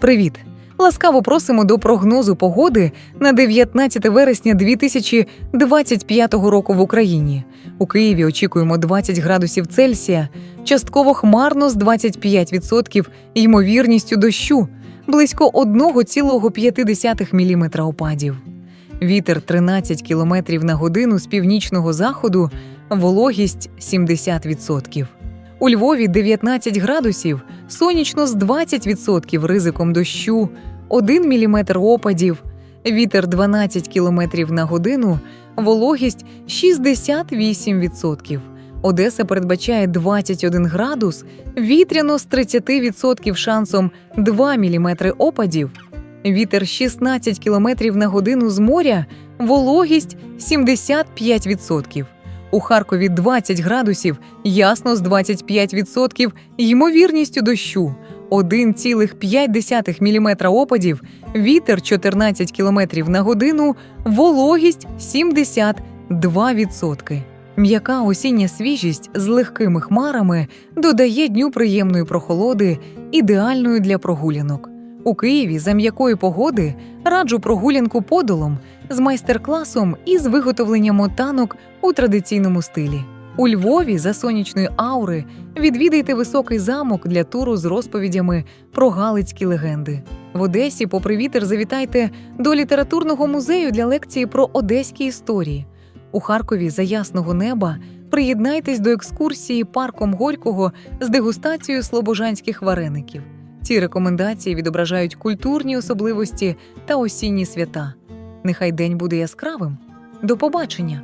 Привіт! Ласкаво просимо до прогнозу погоди на 19 вересня 2025 року в Україні. У Києві очікуємо 20 градусів Цельсія, частково хмарно з 25% ймовірністю дощу, близько 1,5 мм опадів. Вітер 13 км на годину з північного заходу, вологість 70%. У Львові 19 градусів, сонячно з 20% ризиком дощу, 1 мм опадів, вітер 12 км на годину, вологість 68%. Одеса передбачає 21 градус, вітряно з 30% шансом 2 мм опадів, вітер 16 км на годину з моря, вологість 75%. У Харкові 20 градусів, ясно з 25% ймовірністю дощу, 1,5 мм опадів, вітер 14 км на годину, вологість 72%. М'яка осіння свіжість з легкими хмарами додає дню приємної прохолоди, ідеальною для прогулянок. У Києві за м'якої погоди раджу прогулянку подолом з майстер-класом із виготовлення мотанок у традиційному стилі. У Львові за сонячної аури відвідайте високий замок для туру з розповідями про галицькі легенди. В Одесі, попри вітер, завітайте до літературного музею для лекції про одеські історії. У Харкові за ясного неба приєднайтесь до екскурсії парком Горького з дегустацією слобожанських вареників. Ці рекомендації відображають культурні особливості та осінні свята. Нехай день буде яскравим. До побачення!